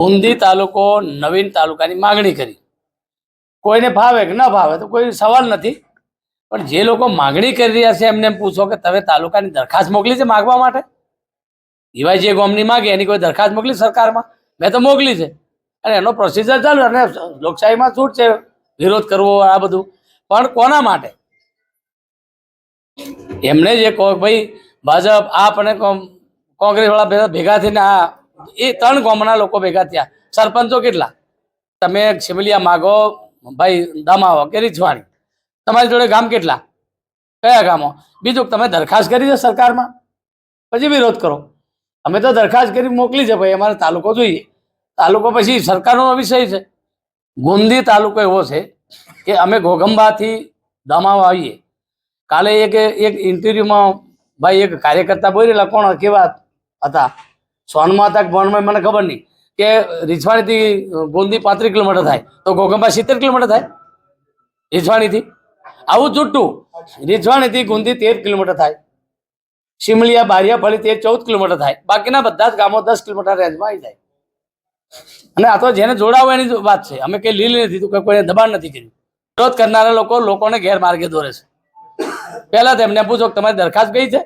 ઊંધી તાલુકો નવીન તાલુકાની માગણી કરી. કોઈને ભાવે કે ન ભાવે તો કોઈ સવાલ નથી. પણ જે લોકો માગણી કરી રહ્યા છે એમને એમ પૂછો કે તમે તાલુકાની દરખાસ્ત મોકલી છે માગવા માટે? એવાય જે ગોમની માગે, એની કોઈ દરખાસ્ત મોકલી સરકારમાં? મેં તો મોકલી છે. અને એનો પ્રોસિજર ચાલુ અને લોકશાહીમાં છૂટ છે, વિરોધ કરવો, આ બધું. પણ કોના માટે? એમને જે કહો ભાઈ, ભાજપ, આપ અને કોંગ્રેસ વાળા ભેગા થઈને આ એ ત્રણ ગામના લોકો ભેગા થયા. સરપંચો કેટલા? તમે સિમલિયા માગો, ભાઈ દમાવો, કે રીછવાણી તમારી જોડે ગામ કેટલા? કયા ગામો? બીજું તમે દરખાસ્ત કરી છે સરકારમાં? પછી વિરોધ કરો. અમે તો દરખાસ્ત કરી મોકલી છે ભાઈ, અમારે તાલુકો જોઈએ. તાલુકો પછી સરકારનો વિષય છે. ગુંદી તાલુકો એવો છે કે અમે ઘોઘંબાથી દમાવા આવીએ. કાલે એક એક ઇન્ટરવ્યુમાં ભાઈ એક કાર્યકર્તા બોલેલા, કોણ, કેવા હતા? સોનમાં હતા ભણમાં મને ખબર નહીં કે રીછવાણીથી ગોંદી પાંત્રીસ કિલોમીટર થાય. તો ગોગંબા સિત્તેર કિલોમીટર થાય? રીછવાણીથી? આવું જુઠ્ઠું. રીછવાણીથી ગુંદી તેર કિલોમીટર થાય. સિમલિયા બારિયા, ફળી તેર, ચૌદ કિલોમીટર થાય. બાકીના બધા જ ગામો દસ કિલોમીટર રેન્જમાં આવી જાય. અને આ તો જેને જોડાવો એની વાત છે. અમે કંઈ લીલી નથી, તો કોઈને દબાણ નથી કર્યું. વિરોધ કરનારા લોકો લોકોને ગેરમાર્ગે દોરે છે. પહેલાં તેમને પૂછો તમારી દરખાસ્ત ગઈ છે?